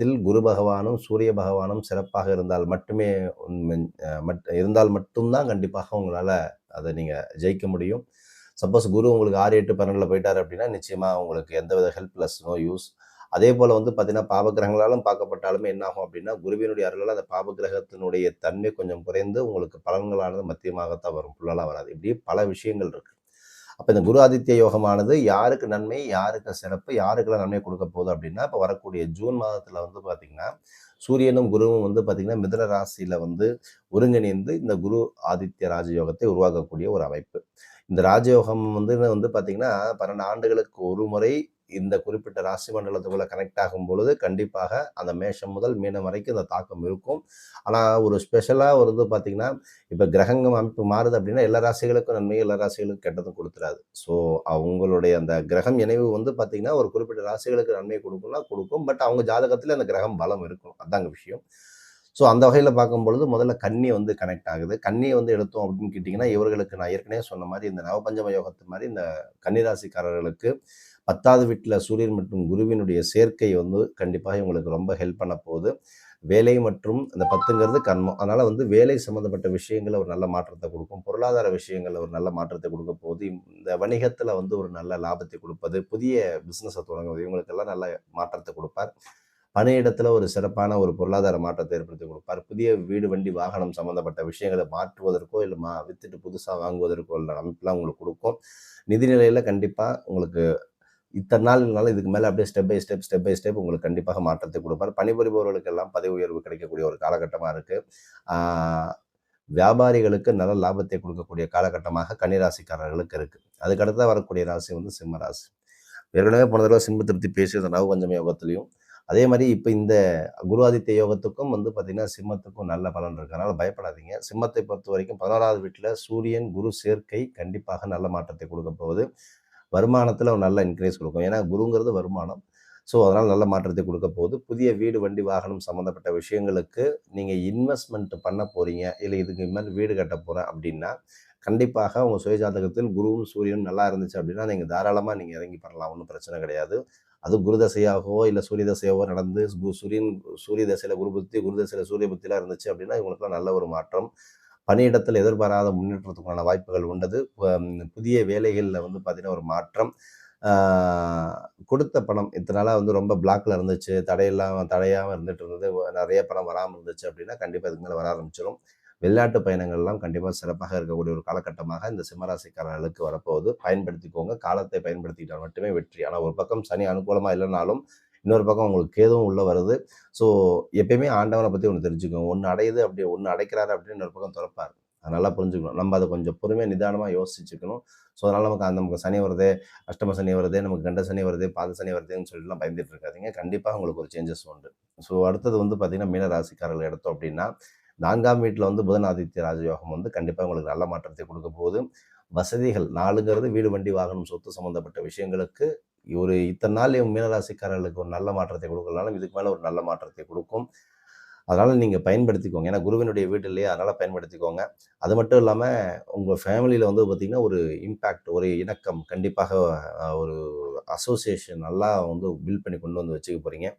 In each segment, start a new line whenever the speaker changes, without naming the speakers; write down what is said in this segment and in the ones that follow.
ஜாதகத்தில் குரு பகவானும் சூரிய பகவானும் சிறப்பாக இருந்தால் மட்டுமே இருந்தால் மட்டும்தான் கண்டிப்பாக உங்களால் அதை நீங்கள் ஜெயிக்க முடியும். சப்போஸ் குரு உங்களுக்கு ஆறு எட்டு பன்னெண்டில் போயிட்டார் அப்படின்னா நிச்சயமாக உங்களுக்கு எந்தவித ஹெல்ப்லெஸ் நோ யூஸ். அதே போல் வந்து பார்த்தீங்கன்னா பாபகிரகங்களாலும் பார்க்கப்பட்டாலுமே என்ன ஆகும் அப்படின்னா குருவினுடைய அருளால் அந்த பாபகிரகத்தினுடைய தன்மை கொஞ்சம் குறைந்து உங்களுக்கு பலன்களானது மத்தியமாகத்தான் வரும். ஃபுல்லாக வராது. இப்படி பல விஷயங்கள் இருக்குது அப்போ இந்த குரு ஆதித்ய யோகமானது யாருக்கு நன்மை யாருக்கு சிறப்பு யாருக்கெல்லாம் நன்மை கொடுக்க போகுது அப்படின்னா இப்போ வரக்கூடிய ஜூன் மாதத்தில் வந்து பார்த்திங்கன்னா சூரியனும் குருவும் வந்து பார்த்திங்கன்னா மிதன ராசியில் வந்து ஒருங்கிணைந்து இந்த குரு ஆதித்ய ராஜயோகத்தை உருவாக்கக்கூடிய ஒரு அமைப்பு. இந்த ராஜயோகம் வந்து வந்து பார்த்திங்கன்னா பன்னெண்டு ஆண்டுகளுக்கு ஒரு முறை இந்த குறிப்பிட்ட ராசி மண்டலத்துக்குள்ளே கனெக்ட் ஆகும் பொழுது கண்டிப்பாக அந்த மேஷம் முதல் மீனம் வரைக்கும் இந்த தாக்கம் இருக்கும். ஆனால் ஒரு ஸ்பெஷலாக ஒரு வந்து பார்த்திங்கன்னா இப்போ கிரகங்கம் அமைப்பு மாறுது அப்படின்னா எல்லா ராசிகளுக்கும் நன்மையும் எல்லா ராசிகளுக்கும் கெட்டதும் கொடுத்துறாது. ஸோ அவங்களுடைய அந்த கிரகம் இணைவு வந்து பார்த்திங்கன்னா ஒரு குறிப்பிட்ட ராசிகளுக்கு நன்மை கொடுக்கும்னா கொடுக்கும். பட் அவங்க ஜாதகத்தில் அந்த கிரகம் பலம் இருக்கும். அதாங்க விஷயம். ஸோ அந்த வகையில் பார்க்கும் பொழுது முதல்ல கன்னி வந்து கனெக்ட் ஆகுது. கன்னியை வந்து எடுத்தோம் அப்படின்னு கேட்டிங்கன்னா இவர்களுக்கு நான் ஏற்கனவே சொன்ன மாதிரி இந்த நவபஞ்சம யோகத்து மாதிரி இந்த கன்னிராசிக்காரர்களுக்கு பத்தாவது வீட்டில் சூரியன் மற்றும் குருவினுடைய சேர்க்கை வந்து கண்டிப்பாக இவங்களுக்கு ரொம்ப ஹெல்ப் பண்ண போகுது. வேலை மற்றும் அந்த பத்துங்கிறது கர்மம். அதனால் வந்து வேலை சம்மந்தப்பட்ட விஷயங்களில் ஒரு நல்ல மாற்றத்தை கொடுக்கும். பொருளாதார விஷயங்களில் ஒரு நல்ல மாற்றத்தை கொடுக்க போகுது. இந்த வணிகத்தில் வந்து ஒரு நல்ல லாபத்தை கொடுப்பது புதிய பிஸ்னஸை தொடங்குவது இவங்களுக்கெல்லாம் நல்ல மாற்றத்தை கொடுப்பார். பணியிடத்தில் ஒரு சிறப்பான ஒரு பொருளாதார மாற்றத்தை ஏற்படுத்தி கொடுப்பார். புதிய வீடு வண்டி வாகனம் சம்மந்தப்பட்ட விஷயங்களை மாற்றுவதற்கோ இல்லை மா வித்துட்டு புதுசாக வாங்குவதற்கோ இல்லை அமைப்புலாம் உங்களுக்கு கொடுக்கும். நிதிநிலையில் கண்டிப்பாக உங்களுக்கு இத்தனை நாள் இருந்தாலும் இதுக்கு மேலே அப்படியே step by step step by step உங்களுக்கு கண்டிப்பாக மாற்றத்தை கொடுப்பார். பணிபுரிபவர்களுக்கு எல்லாம் பதவி உயர்வு கிடைக்கக்கூடிய ஒரு காலகட்டமாக இருக்குது வியாபாரிகளுக்கு நல்ல லாபத்தை கொடுக்கக்கூடிய காலகட்டமாக கன்னிராசிக்காரர்களுக்கு இருக்குது அதுக்கடுத்து வரக்கூடிய ராசி வந்து சிம்ம ராசி. ஏற்கனவே போன தடவை சிம்ம திருப்தி பேசியது நவபஞ்சம யோகத்துலையும் அதே மாதிரி இப்போ இந்த குரு யோகத்துக்கும் வந்து பார்த்திங்கன்னா சிம்மத்துக்கும் நல்ல பலன் இருக்கிறனால பயப்படாதீங்க. சிம்மத்தை பொறுத்த வரைக்கும் பதினோராவது வீட்டில் சூரியன் குரு சேர்க்கை கண்டிப்பாக நல்ல மாற்றத்தை கொடுக்க போகுது. வருமானத்தில் ஒரு நல்ல இன்க்ரீஸ் கொடுக்கும். ஏன்னா குருங்கிறது வருமானம். ஸோ அதனால் நல்ல மாற்றத்தை கொடுக்க போகுது. புதிய வீடு வண்டி வாகனம் சம்மந்தப்பட்ட விஷயங்களுக்கு நீங்கள் இன்வெஸ்ட்மெண்ட் பண்ண போகிறீங்க இல்லை இதுக்கு மாதிரி வீடு கட்ட போகிறேன் அப்படின்னா கண்டிப்பாக உங்கள் சுயஜாதகத்தில் குருவும் சூரியனும் நல்லா இருந்துச்சு அப்படின்னா நீங்கள் தாராளமாக நீங்கள் இறங்கி பண்ணலாம். ஒன்றும் பிரச்சனை கிடையாது. அது குரு தசையாகவோ இல்லை சூரிய தசையாகவோ நடந்து சூரியன் சூரிய தசையில் குரு புத்தி குரு தசையில் சூரிய புத்திலாம் இருந்துச்சு அப்படின்னா இவங்களுக்குலாம் நல்ல ஒரு மாற்றம். பணியிடத்தில் எதிர்பாராத முன்னேற்றத்துக்கான வாய்ப்புகள் உண்டது. புதிய வேலைகளில் வந்து பார்த்திங்கன்னா ஒரு மாற்றம். கொடுத்த பணம் இத்தனால வந்து ரொம்ப பிளாக்ல இருந்துச்சு. தடையில்லாமல் தடையாமல் இருந்துட்டு இருந்தது. நிறைய பணம் வராமல் இருந்துச்சு அப்படின்னா கண்டிப்பாக இதுக்கு மேலே வர ஆரம்பிச்சிடும் வெளிநாட்டு பயணங்கள்லாம் கண்டிப்பாக சிறப்பாக இருக்கக்கூடிய ஒரு காலகட்டமாக இந்த சிம்மராசிக்காரர்களுக்கு வரப்போகுது. பயன்படுத்திக்கோங்க. காலத்தை பயன்படுத்திக்கிட்டால் மட்டுமே வெற்றி. ஆனால் ஒரு பக்கம் சனி அனுகூலமாக இல்லைனாலும் இன்னொரு பக்கம் உங்களுக்கு கேதுவும் உள்ளே வருது ஸோ எப்பயுமே ஆண்டவனை பற்றி ஒன்று தெரிஞ்சுக்கோங்க ஒன்று அடையுது அப்படி ஒன்று அடைக்கிறாரு அப்படின்னு இன்னொரு பக்கம் திறப்பார். அது நல்லா புரிஞ்சுக்கணும். நம்ம அதை கொஞ்சம் பொறுமையாக நிதானமாக யோசிச்சுக்கணும். ஸோ அதனால் நமக்கு அந்த நமக்கு சனி வருதே அஷ்டம சனி வருதே நமக்கு கண்ட சனி வருது பாத சனி வருதுன்னு சொல்லிட்டுலாம் பயந்துட்டு இருக்காதிங்க. கண்டிப்பாக உங்களுக்கு ஒரு சேஞ்சஸ் உண்டு. ஸோ அடுத்தது வந்து பார்த்திங்கன்னா மீன ராசிக்காரர்கள் எடுத்தோம் அப்படின்னா நான்காம் வீட்டில் வந்து புதன் ஆதித்ய ராஜயோகம் வந்து கண்டிப்பாக உங்களுக்கு நல்ல மாற்றத்தை கொடுக்க போகுது. வசதிகள் நாலுங்கிறது வீடு வண்டி வாகனம் சொத்து சம்மந்தப்பட்ட விஷயங்களுக்கு ஒரு இத்தனை நாள் மீனராசிக்காரர்களுக்கு ஒரு நல்ல மாற்றத்தை கொடுக்கலனாலும் இதுக்கு மேலே ஒரு நல்ல மாற்றத்தை கொடுக்கும். அதனால் நீங்கள் பயன்படுத்திக்கோங்க. ஏன்னா குருவினுடைய வீட்டிலேயே அதனால் பயன்படுத்திக்கோங்க. அது மட்டும் இல்லாமல் உங்கள் ஃபேமிலியில் வந்து பார்த்திங்கன்னா ஒரு இம்பேக்ட் ஒரு இணக்கம் கண்டிப்பாக ஒரு அசோசியேஷன் நல்லா வந்து பில்ட் பண்ணி கொண்டு வந்து வச்சுக்க போகிறீங்க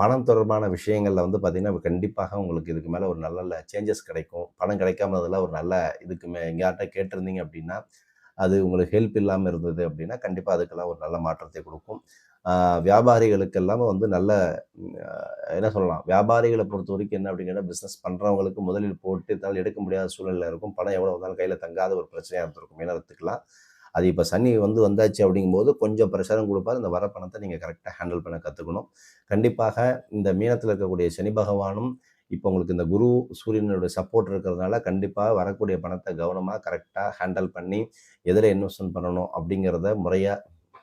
பணம் தொடர்பான விஷயங்களில் வந்து பார்த்திங்கன்னா கண்டிப்பாக உங்களுக்கு இதுக்கு மேலே ஒரு நல்ல சேஞ்சஸ் கிடைக்கும். பணம் கிடைக்காம ஒரு நல்ல இதுக்கு மே எங்கேயாட்ட கேட்டிருந்தீங்க அப்படின்னா அது உங்களுக்கு ஹெல்ப் இல்லாமல் இருந்தது அப்படின்னா கண்டிப்பாக அதுக்கெல்லாம் ஒரு நல்ல மாற்றத்தை கொடுக்கும். வியாபாரிகளுக்கெல்லாம் வந்து நல்ல என்ன சொல்லலாம் வியாபாரிகளை பொறுத்த வரைக்கும் என்ன அப்படிங்கிற பிஸ்னஸ் பண்ணுறவங்களுக்கு முதலில் போட்டு இதனால் எடுக்க முடியாத சூழ்நிலை இருக்கும். பணம் எவ்வளோ வந்தாலும் கையில் தங்காத ஒரு பிரச்சனையாக இருந்திருக்கும். மீனத்துக்கெல்லாம் அது இப்போ சனி வந்து வந்தாச்சு அப்படிங்கும்போது கொஞ்சம் பிரஷரும் கொடுப்பாரு. இந்த வர பணத்தை நீங்கள் கரெக்டாக ஹேண்டில் பண்ண கற்றுக்கணும் கண்டிப்பாக இந்த மீனத்தில் இருக்கக்கூடிய சனி பகவானும் இப்போ உங்களுக்கு இந்த குரு சூரியனுடைய சப்போர்ட் இருக்கிறதுனால கண்டிப்பாக வரக்கூடிய பணத்தை கவனமாக கரெக்டாக ஹேண்டில் பண்ணி எதில் இன்வெஸ்ட்மெண்ட் பண்ணணும் அப்படிங்கிறத முறையாக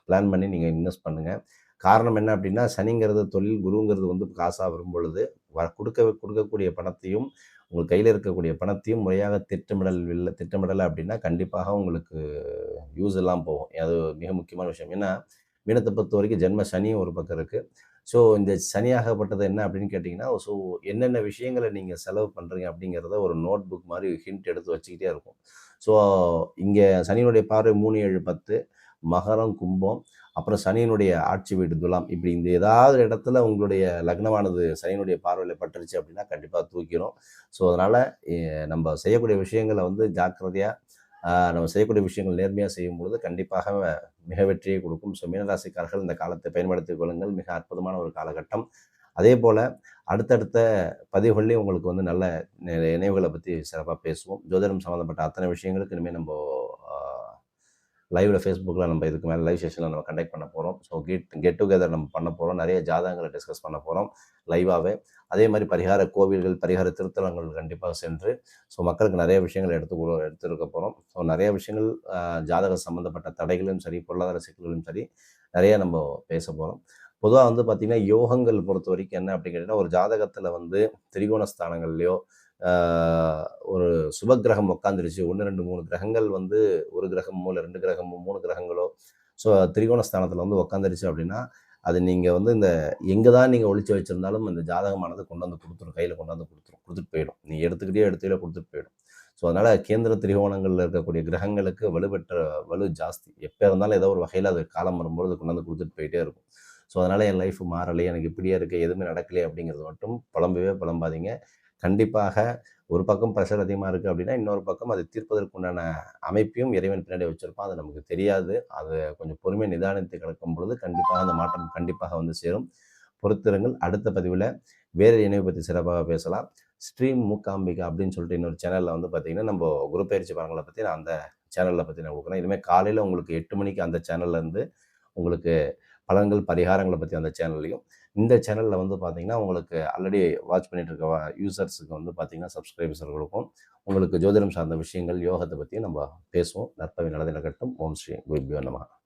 பிளான் பண்ணி நீங்கள் இன்வெஸ்ட் பண்ணுங்கள் காரணம் என்ன அப்படின்னா சனிங்கிறது தொழில் குருங்கிறது வந்து காசாக வரும் பொழுது வ கொடுக்க கொடுக்கக்கூடிய பணத்தையும் உங்கள் கையில் இருக்கக்கூடிய பணத்தையும் முறையாக திட்டமிடல் இல்லை திட்டமிடலை அப்படின்னா கண்டிப்பாக உங்களுக்கு யூஸ் எல்லாம் போகும். அது மிக முக்கியமான விஷயம். ஏன்னா மீனத்தை பொறுத்த வரைக்கும் ஜென்ம சனியும் ஒரு பக்கம் இருக்குது ஸோ இந்த சனியாகப்பட்டது என்ன அப்படின்னு கேட்டிங்கன்னா ஸோ என்னென்ன விஷயங்களை நீங்கள் செலவு பண்ணுறீங்க அப்படிங்கிறத ஒரு நோட் புக் மாதிரி ஹிண்ட் எடுத்து வச்சுக்கிட்டே இருக்கும். ஸோ இங்கே சனியினுடைய பார்வை மூணு ஏழு பத்து மகரம் கும்பம் அப்புறம் சனியினுடைய ஆட்சி வீடு துலாம் இப்படி இந்த ஏதாவது இடத்துல உங்களுடைய லக்னமானது சனியினுடைய பார்வையில் பட்டுருச்சு அப்படின்னா கண்டிப்பாக தூக்கிடும் ஸோ அதனால் நம்ம செய்யக்கூடிய விஷயங்களை வந்து ஜாக்கிரதையாக நம்ம செய்யக்கூடிய விஷயங்கள் நேர்மையாக செய்யும் பொழுது கண்டிப்பாக மிக வெற்றியை கொடுக்கும். ஸோ மீனராசிக்காரர்கள் இந்த காலத்தை பயன்படுத்திக் கொள்ளுங்கள். மிக அற்புதமான ஒரு காலகட்டம். அதே போல் அடுத்தடுத்த பதிவுகள்லேயும் உங்களுக்கு வந்து நல்ல நினைவுகளை பற்றி சிறப்பாக பேசுவோம். ஜோதிடம் சம்மந்தப்பட்ட அத்தனை விஷயங்களுக்கு இனிமேல் நம்ம லைவில் ஃபேஸ்புக்கில் நம்ம இதுக்கு மேலே லைவ் செஷனில் நம்ம கண்டக்ட் பண்ண போகிறோம் ஸோ கெட் கெட் டுகெதர் நம்ம பண்ண போகிறோம் நிறைய ஜாதகங்களை டிஸ்கஸ் பண்ண போகிறோம் லைவாகவே அதே மாதிரி பரிகார கோவில்கள் பரிகார திருத்தலங்கள் கண்டிப்பாக சென்று ஸோ மக்களுக்கு நிறைய விஷயங்கள் எடுத்து எடுத்துருக்க போகிறோம் ஸோ நிறைய விஷயங்கள் ஜாதக சம்மந்தப்பட்ட தடைகளும் சரி பொருளாதார சிக்கல்களும் சரி நிறைய நம்ம பேச போகிறோம் பொதுவாக வந்து பார்த்திங்கன்னா யோகங்கள் பொறுத்த வரைக்கும் என்ன அப்படின்னு கேட்டிங்கன்னா ஒரு ஜாதகத்தில் வந்து திரிகோண ஸ்தானங்கள்லையோ ஒரு சுபகிரகம் உட்காந்துருச்சு ஒன்று ரெண்டு மூணு கிரகங்கள் வந்து ஒரு கிரகமோ இல்லை ரெண்டு கிரகமோ மூணு கிரகங்களோ ஸோ திரிகோண ஸ்தானத்தில் வந்து உட்காந்துருச்சு அப்படின்னா அது நீங்கள் வந்து இந்த எங்கே தான் நீங்கள் ஒழிச்சு வச்சுருந்தாலும் இந்த ஜாதகமானது கொண்டு வந்து கொடுத்துரும். கையில் கொண்டு வந்து கொடுத்துரும். கொடுத்துட்டு போயிடும். நீ எடுத்துக்கிட்டே எடுத்துக்கிட்டே கொடுத்துட்டு போயிடும். ஸோ அதனால் கேந்திர திரிகோணங்களில் இருக்கக்கூடிய கிரகங்களுக்கு வலுப்பெற்ற வலு ஜாஸ்தி. எப்போ இருந்தாலும் ஏதோ ஒரு வகையில் அது காலம் வரும்போது கொண்டு வந்து கொடுத்துட்டு போயிட்டே இருக்கும். ஸோ அதனால் என் லைஃப் மாறலை. எனக்கு இப்படியே இருக்குது எதுவுமே நடக்கலையே அப்படிங்கிறது மட்டும் புலம்பவே புலம்பாதீங்க. கண்டிப்பாக ஒரு பக்கம் ப்ரெஷர் அதிகமாக இருக்குது அப்படின்னா இன்னொரு பக்கம் அதை தீர்ப்பதற்குண்டான அமைப்பையும் இறைவன் பின்னாடி வச்சுருப்பான். அது நமக்கு தெரியாது. அது கொஞ்சம் பொறுமை நிதானித்து கிடக்கும் பொழுது கண்டிப்பாக அந்த மாற்றம் கண்டிப்பாக வந்து சேரும். பொறுத்திருங்கள். அடுத்த பதிவில் வேறு இணைவை பற்றி சிறப்பாக பேசலாம். ஸ்ட்ரீம் மூக்காம்பிகா அப்படின்னு சொல்லிட்டு இன்னொரு சேனலில் வந்து பார்த்திங்கன்னா நம்ம குரு பயிற்சி பாடங்களை பற்றி நான் அந்த சேனலில் பற்றி நான் கொடுக்குறேன். இனிமேல் காலையில் உங்களுக்கு எட்டு மணிக்கு அந்த சேனல்லேருந்து உங்களுக்கு பலன்கள் பரிகாரங்களை பற்றி அந்த சேனல்லையும் இந்த சேனலில் வந்து பார்த்திங்கன்னா உங்களுக்கு ஆல்ரெடி வாட்ச் பண்ணிட்டு இருக்க யூசர்ஸுக்கு வந்து பார்த்திங்கன்னா சப்ஸ்கிரைபர்ஸர்களுக்கும் உங்களுக்கு ஜோதிடம் சார்ந்த விஷயங்கள் யோகத்தை பற்றியும் நம்ம பேசுவோம். நற்பவி நடந்த கட்டும். ஓம் ஸ்ரீ குருபியோ நமகா